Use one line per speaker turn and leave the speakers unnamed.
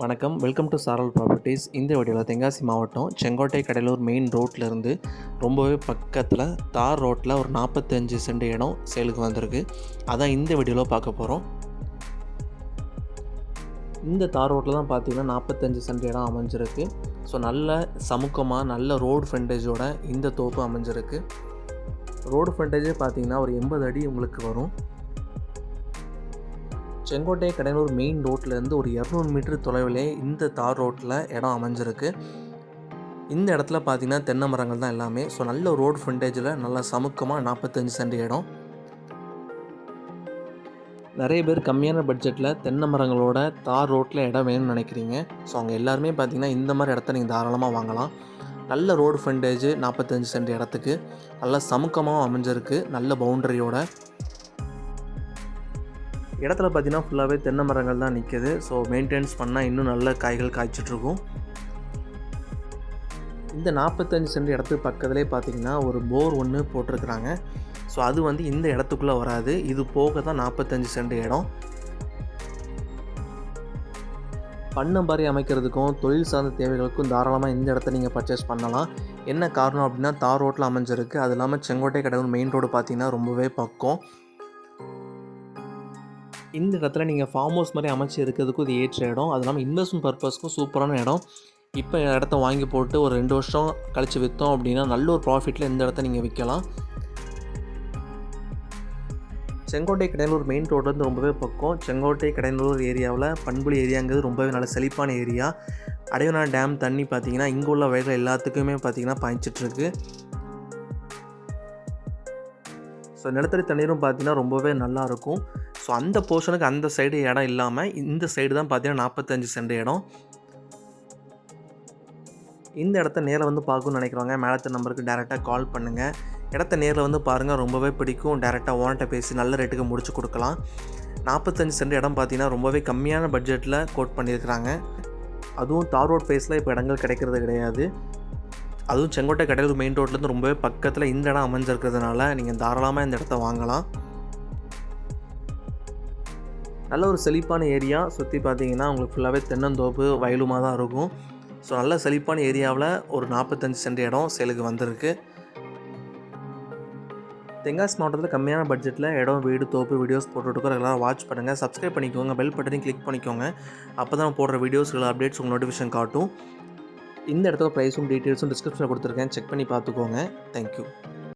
வணக்கம். Welcome to சாரல் properties இந்த வீடியோவில் தென்காசி மாவட்டம் செங்கோட்டை கடலூர் மெயின் ரோட்லேருந்து ரொம்பவே பக்கத்தில் தார் ரோட்டில் ஒரு நாற்பத்தஞ்சு சென்ட் இடம் சேலுக்கு வந்திருக்கு. அதான் இந்த வீடியோவில் பார்க்க போகிறோம் இந்த தார் ரோட்டில் தான் பார்த்தீங்கன்னா நாற்பத்தஞ்சு சென்ட் இடம் அமைஞ்சிருக்கு. ஸோ நல்ல சமுக்கமாக நல்ல ரோடு ஃப்ரண்டேஜோட இந்த தோப்பு அமைஞ்சிருக்கு. ரோடு ஃப்ரண்டேஜே பார்த்தீங்கன்னா ஒரு எண்பது அடி உங்களுக்கு வரும். செங்கோட்டை கடலூர் மெயின் ரோட்லேருந்து ஒரு இரநூறு மீட்டர் தொலைவிலே இந்த தார் ரோட்டில் இடம் அமைஞ்சிருக்கு. இந்த இடத்துல பார்த்தீங்கன்னா தென்னை மரங்கள் தான் எல்லாமே. ஸோ நல்ல ரோடு ஃப்ரண்டேஜில் நல்லா சமுக்கமாக நாற்பத்தஞ்சு சென்ட் இடம். நிறைய பேர் கம்மியான பட்ஜெட்டில் தென்னை மரங்களோட தார் ரோட்டில் இடம் வேணும்னு நினைக்கிறீங்க. ஸோ அவங்க எல்லாருமே பார்த்திங்கன்னா இந்த மாதிரி இடத்த நீங்கள் தாராளமாக வாங்கலாம். நல்ல ரோடு ஃப்ரண்டேஜ் நாற்பத்தஞ்சு சென்ட் இடத்துக்கு. நல்லா சமுக்கமாக அமைஞ்சிருக்கு. நல்ல பவுண்டரியோட இடத்துல பார்த்தீங்கன்னா ஃபுல்லாகவே தென்னை மரங்கள் தான் நிற்கிது ஸோ மெயின்டைன்ஸ் பண்ணால் இன்னும் நல்ல காய்கள் காய்ச்சிட்ருக்கும். இந்த நாற்பத்தஞ்சு சென்ட் இடத்துக்கு பக்கத்துலேயே பார்த்தீங்கன்னா ஒரு போர் ஒன்று போட்டிருக்கிறாங்க. ஸோ அது வந்து இந்த இடத்துக்குள்ளே வராது. இது போக தான் நாற்பத்தஞ்சு சென்ட் இடம். பண்ணம்பாரி அமைக்கிறதுக்கும் தொழில் சார்ந்த தேவைகளுக்கும் தாராளமாக இந்த இடத்த நீங்கள் பர்ச்சேஸ் பண்ணலாம். என்ன காரணம் அப்படின்னா தார் ரோட்டில் அமைஞ்சிருக்கு. அது இல்லாமல் செங்கோட்டை கடவுள் மெயின் ரோடு பார்த்திங்கன்னா ரொம்பவே பக்கம். இந்த இடத்துல நீங்கள் ஃபார்ம் ஹவுஸ் மாதிரி அமைச்சு இருக்கிறதுக்கும் இது ஏற்ற இடம். அது இல்லாமல் இன்வெஸ்ட்மெண்ட் பர்பஸ்க்கும் சூப்பரான இடம். இப்போ இடத்த வாங்கி போட்டு ஒரு ரெண்டு வருஷம் கழித்து விற்றோம் அப்படின்னா நல்ல ஒரு ப்ராஃபிட்டில் இந்த இடத்த நீங்கள் விற்கலாம் செங்கோட்டை கடையனூர் மெயின் ரோட்லேருந்து ரொம்பவே பக்கம். செங்கோட்டை கடையனூர் ஏரியாவில் பண்புலி ஏரியாங்கிறது ரொம்பவே நல்ல செழிப்பான ஏரியா அடையனா டேம் தண்ணி பார்த்தீங்கன்னா இங்கே உள்ள வயலில் எல்லாத்துக்குமே பார்த்தீங்கன்னா பாய்ச்சிட்ருக்கு ஸோ நிலத்தடி தண்ணீரும் பார்த்தீங்கன்னா ரொம்பவே நல்லாயிருக்கும் ஸோ அந்த போர்ஷனுக்கு அந்த சைடு இடம் இல்லாமல் இந்த சைடு தான் பார்த்தீங்கன்னா நாற்பத்தஞ்சு சென்ட் இடம். இந்த இடத்த நேரில் வந்து பார்க்கணும்னு நினைக்கிறவங்க மேலத்த நம்பருக்கு டேரெக்டாக கால் பண்ணுங்கள் இடத்த நேரில் வந்து பாருங்கள் ரொம்பவே பிடிக்கும். டேரெக்டாக ஓனர்கிட்ட பேசி நல்ல ரேட்டுக்கு முடிச்சு கொடுக்கலாம். நாற்பத்தஞ்சு சென்ட் இடம் பார்த்தீங்கன்னா ரொம்பவே கம்மியான பட்ஜெட்டில் கோட் பண்ணியிருக்கிறாங்க அதுவும் தார் ரோட் ஃபேஸில் இப்போ இடங்கள் கிடைக்கிறது கிடையாது. அதுவும் செங்கோட்டை கடலூர் மெயின் ரோட்லேருந்து ரொம்பவே பக்கத்தில் இந்த இடம் அமைஞ்சிருக்கிறதுனால நீங்கள் தாராளமாக இந்த இடத்த வாங்கலாம். நல்ல ஒரு செழிப்பான ஏரியா. சுற்றி பார்த்தீங்கன்னா உங்களுக்கு ஃபுல்லாகவே தென்னந்தோப்பு வயலுமாக தான் இருக்கும். ஸோ நல்ல செழிப்பான ஏரியாவில் ஒரு நாற்பத்தஞ்சு சென்ட் இடம் சேலுக்கு வந்திருக்கு. தென்காசி மாவட்டத்தில் கம்மியான பட்ஜெட்டில் இடம் வீடு தோப்பு வீடியோஸ் போட்டுருக்கோம் எல்லாரும் வாட்ச் பண்ணுங்கள் சப்ஸ்கிரைப் பண்ணிக்கோங்க. பெல் பட்டனையும் கிளிக் பண்ணிக்கோங்க. அப்போ தான் போடுற வீடியோஸ்கள் அப்டேட்ஸ் உங்கள் நோட்டிஃபிகேஷன் காட்டும். இந்த இடத்துல ப்ரைஸும் டீட்டெயில்ஸும் டிஸ்கிரிப்ஷனில் கொடுத்துருக்கேன். செக் பண்ணி பார்த்துக்கோங்க. தேங்க்யூ